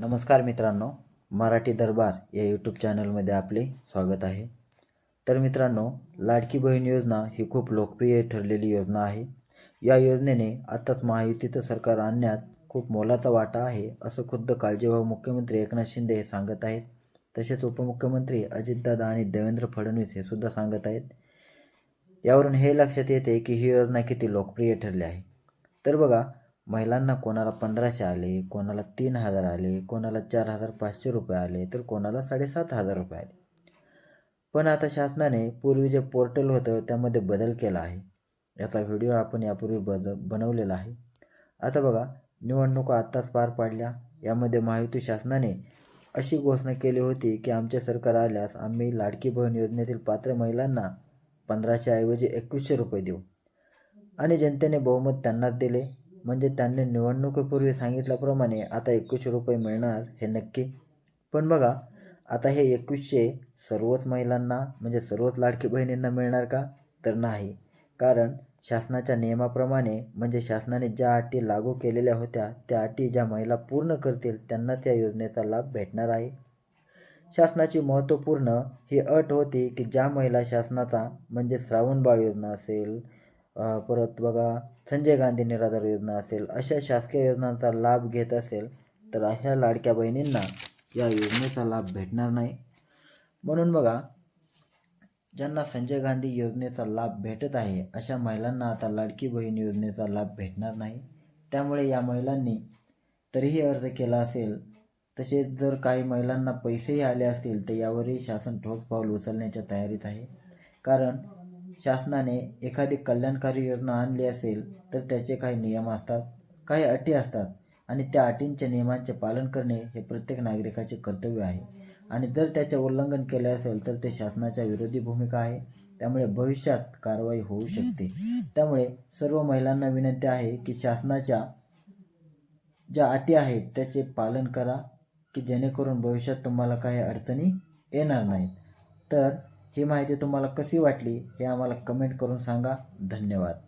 नमस्कार मित्रांनो मराठी दरबार या यूट्यूब चॅनलमध्ये आपले स्वागत आहे. तर मित्रांनो लाडकी बहीण योजना ही खूप लोकप्रिय ठरलेली योजना आहे. या योजनेने आत्ताच महायुतीचं सरकार आणण्यात खूप मोलाचा वाटा आहे असं खुद्द काळजीभाऊ मुख्यमंत्री एकनाथ शिंदे हे सांगत आहेत. तसेच उपमुख्यमंत्री अजितदादा आणि देवेंद्र फडणवीस हे सुद्धा सांगत आहेत. यावरून हे लक्षात येते की ही योजना किती लोकप्रिय ठरली आहे. तर बघा महिलांना कोणाला पंधराशे आले कोणाला तीन हजार आले कोणाला चार हजार पाचशे रुपये आले तर कोणाला साडेसात हजार रुपये आले. पण आता शासनाने पूर्वी जे पोर्टल होतं त्यामध्ये बदल केला आहे. याचा व्हिडिओ आपण यापूर्वी बद बनवलेला आहे. आता बघा निवडणुका आत्ताच पार पाडल्या. यामध्ये महायुती शासनाने अशी घोषणा केली होती की आमचे सरकार आल्यास आम्ही लाडकी बहीण योजनेतील पात्र महिलांना पंधराशेऐवजी एकवीसशे रुपये देऊ. आणि जनतेने बहुमत त्यांनाच दिले. म्हणजे त्यांनी निवडणुकीपूर्वी सांगितल्याप्रमाणे आता एकवीसशे रुपये मिळणार हे नक्की. पण बघा आता हे एकवीसशे सर्वच महिलांना म्हणजे सर्वच लाडकी बहिणींना मिळणार का? तर नाही. कारण शासनाच्या नियमाप्रमाणे म्हणजे शासनाने ज्या अटी लागू केलेल्या होत्या त्या अटी ज्या महिला पूर्ण करतील त्यांना त्या योजनेचा लाभ भेटणार आहे. शासनाची महत्त्वपूर्ण ही अट होती की ज्या महिला शासनाचा म्हणजे श्रावणबाळ योजना असेल परत बघा संजय गांधी निराधार योजना असेल अशा शासकीय योजनांचा लाभ घेत असेल तर अशा लाडक्या बहिणींना या योजनेचा लाभ भेटणार नाही. म्हणून बघा ज्यांना संजय गांधी योजनेचा लाभ भेटत आहे अशा महिलांना आता लाडकी बहीण योजनेचा लाभ भेटणार नाही. त्यामुळे या महिलांनी तरीही अर्ज केला असेल तसेच जर काही महिलांना पैसेही आले असतील तर यावरही शासन ठोस पाऊल उचलण्याच्या तयारीत आहे. कारण शासनाने एखादी कल्याणकारी योजना आणली असेल तर त्याचे काही नियम असतात काही अटी असतात आणि त्या अटींच्या नियमांचे पालन करणे हे प्रत्येक नागरिकाचे कर्तव्य आहे. आणि जर त्याचे उल्लंघन केले असेल तर ते शासनाच्या विरोधी भूमिका आहे. त्यामुळे भविष्यात कारवाई होऊ शकते. त्यामुळे सर्व महिलांना विनंती आहे की शासनाच्या ज्या अटी आहेत त्याचे पालन करा की जेणेकरून भविष्यात तुम्हाला काही अडचणी येणार नाहीत. तर ही माहिती तुम्हाला कशी वाटली हे आम्हाला कमेंट करून सांगा. धन्यवाद.